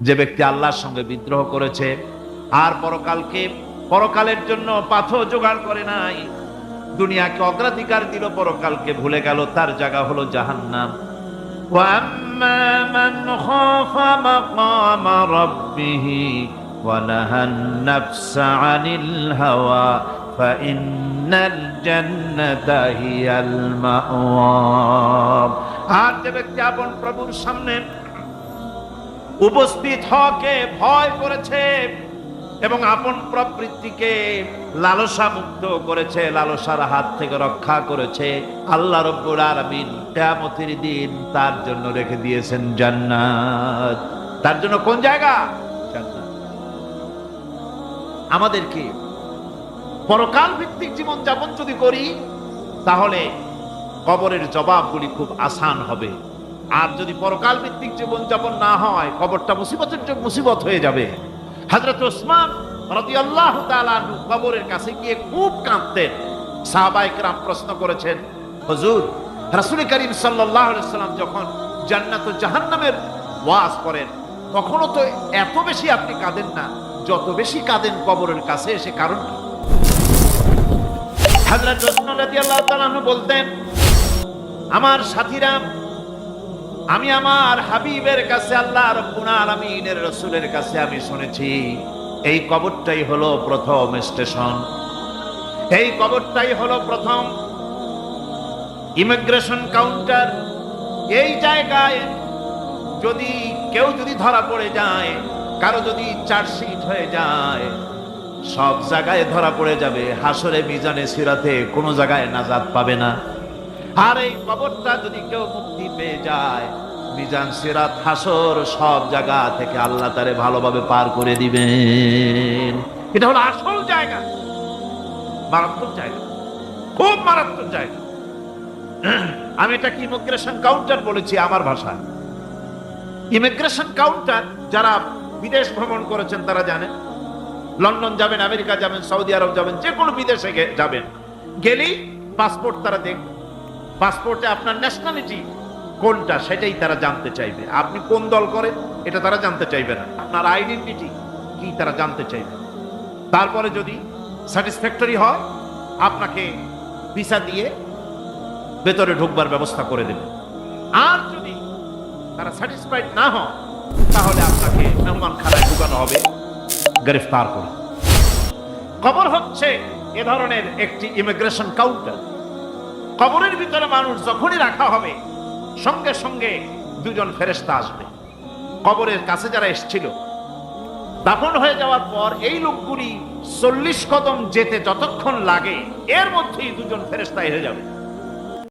যে ব্যক্তি আল্লাহর সঙ্গে বিদ্রোহ করেছে, আর পরকালকে, পরকালের জন্য পাথর জোগাড় করে নাই, দুনিয়াকে অগ্রাধিকার দিল, পরকালকে ভুলে গেল, তার জায়গা হলো জাহান্নাম। আর যে ব্যক্তি আপন প্রভুর সামনে উপস্থিত হকে ভয় করেছে এবং আপন প্রবৃত্তিকে লালসা মুক্ত করেছে, লালসার হাত থেকে রক্ষা করেছে। আল্লাহ রব্বুল আলামিন কিয়ামতের দিন তার জন্য রেখে দিয়েছেন জান্নাত। তার জন্য কোন জায়গা? জান্নাত। আমাদেরকে পরকাল ভিত্তিক জীবন যাপন যদি করি, তাহলে কবরের জবাবগুলি খুব আসান হবে। আর যদি পরকাল ভিত্তিক জীবন যাপন না হয়, কবরটা মুসিবতের জন্য মুসিবত হয়ে যাবে। হযরত ওসমান তাআলা আনহু কবরের কাছে গিয়ে খুব কাঁদতেন। সাহাবায়ে কেরাম প্রশ্ন করেছেন, হুজুর, রাসূল করিম আলাইহি সাল্লাম যখন জান্নাত জাহান্নামের ওয়াজ করেন, তখনও তো এত বেশি আপনি কাঁদেন না, যত বেশি কাঁদেন কবরের কাছে এসে কারণ কি? তাআলা বলতেন, আমার সাথীরা আমি আমার হাবিবের কাছে, আল্লাহ রব্বুল আলামিনের রাসূলের কাছে আমি শুনেছি, এই কবরটাই হলো প্রথম স্টেশন। এই কবরটাই হলো প্রথম ইমিগ্রেশন কাউন্টার। এই জায়গায় যদি কেউ যদি ধরা পড়ে যায়, কারও যদি চার্জশিট হয়ে যায়, সব জায়গায় ধরা পড়ে যাবে। হাসরে মিজানে সিরাতে কোনো জায়গায় নাজাত পাবে না। আর এই কবরটা যদি কেউ মুক্তি পেয়ে যায়, মিজান, সিরাত, হাসর, সব জায়গা থেকে আল্লাহ তারে ভালোভাবে পার করে দিবেন। এটা হলো আসল জায়গা। মারাত্মক জায়গা। খুব মারাত্মক জায়গা। আমি এটাকে ইমিগ্রেশন কাউন্টার বলেছি আমার ভাষায়? ইমিগ্রেশন কাউন্টার যারা বিদেশ ভ্রমণ করেছেন তারা জানেন। লন্ডন যাবেন, আমেরিকা যাবেন, সৌদি আরব যাবেন যে কোনো বিদেশে যাবেন। গেলেই পাসপোর্ট তারা দেখবে। পাসপোর্টে আপনার ন্যাশনালিটি কোনটা সেটাই তারা জানতে চাইবে। আপনি কোন দল করেন এটা তারা জানতে চাইবে না। আপনার আইডেন্টিটি কি তারা জানতে চাইবে। তারপরে যদি স্যাটিসফ্যাক্টরি হয়, আপনাকে ভিসা দিয়ে ভেতরে ঢুকবার ব্যবস্থা করে দেবে। আর যদি তারা স্যাটিসফাইড না হয় তাহলে আপনাকে মেহমান খানায় ঢুকানো হবে, গ্রেফতার করে। খবর হচ্ছে, এ ধরনের একটি ইমিগ্রেশন কাউন্টার কবরের ভিতরে মানুষ যখনই রাখা হবে, সঙ্গে সঙ্গে দুজন ফেরেস্তা আসবে। কবরের কাছে যারা এসছিল, দাফন হয়ে যাওয়ার পর এই লোকগুলি চল্লিশ কদম যেতে যতক্ষণ লাগে, এর মধ্যেই দুজন ফেরেস্তা এসে যাবে।